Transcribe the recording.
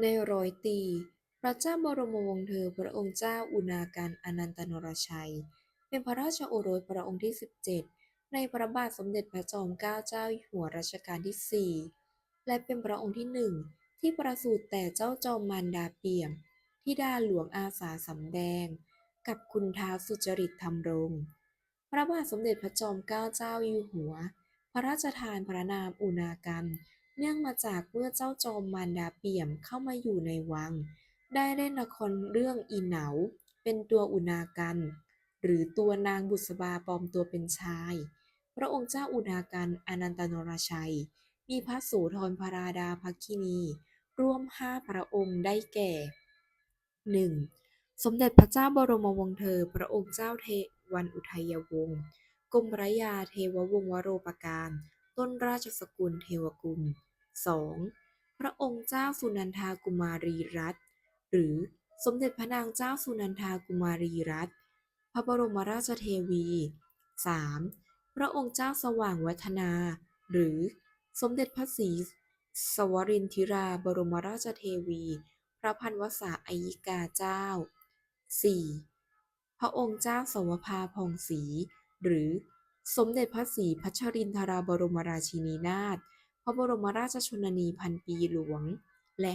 ในร้อยตี พระเจ้าบรมวงศ์เธอพระองค์เจ้าอุณาการอนันตนรชัย เป็นพระราชโอรสพระองค์ที่ 17 ในพระบาทสมเด็จพระจอมเกล้าเจ้าอยู่หัวรัชกาลที่ 4 และเป็นพระองค์ที่หนึ่งที่ประสูติแต่เจ้าจอมมารดาเปี่ยมธิดาหลวงอาสาสำแดง กับคุณท้าวสุจริตธรรมรงค์พระบาทสมเด็จพระจอมเกล้าเจ้าอยู่หัว พระราชทานพระนามอุณากัน เนื่องมาจากเมื่อเจ้าจอมมารดาเปี่ยมเข้ามาอยู่ในวัง ได้เล่นละครเรื่องอีเหนา เป็นตัวอุณากัน หรือตัวนางบุษบาปลอมตัวเป็นชาย พระองค์เจ้าอุณากันอนันตนรชัย มีพระโสธรพราดาภคินี ร่วมห้าพระองค์ได้แก่ 1. สมเด็จพระเจ้าบรมวงศ์เธอ พระองค์เจ้าเทวันอุทัยวงศ์กรมพระยาเทววงศ์วโรปการ ต้นราชสกุลเทวกุล 2. พระองค์เจ้าสุนันทากุมารีรัตน์หรือสมเด็จพระนางเจ้าสุนันทากุมารีรัตน์พระบรมราชเทวี 3. พระองค์เจ้าสว่างวัฒนา หรือสมเด็จพระศรีสวรินทิราบรมราชเทวี พระพันวษาอัยิกาเจ้า 4. พระองค์เจ้าสวภาพองศรีหรือ สมเด็จพระศรีพัชรินทราบรมราชินีนาถ พระบรมราชชนนีพันปีหลวง และ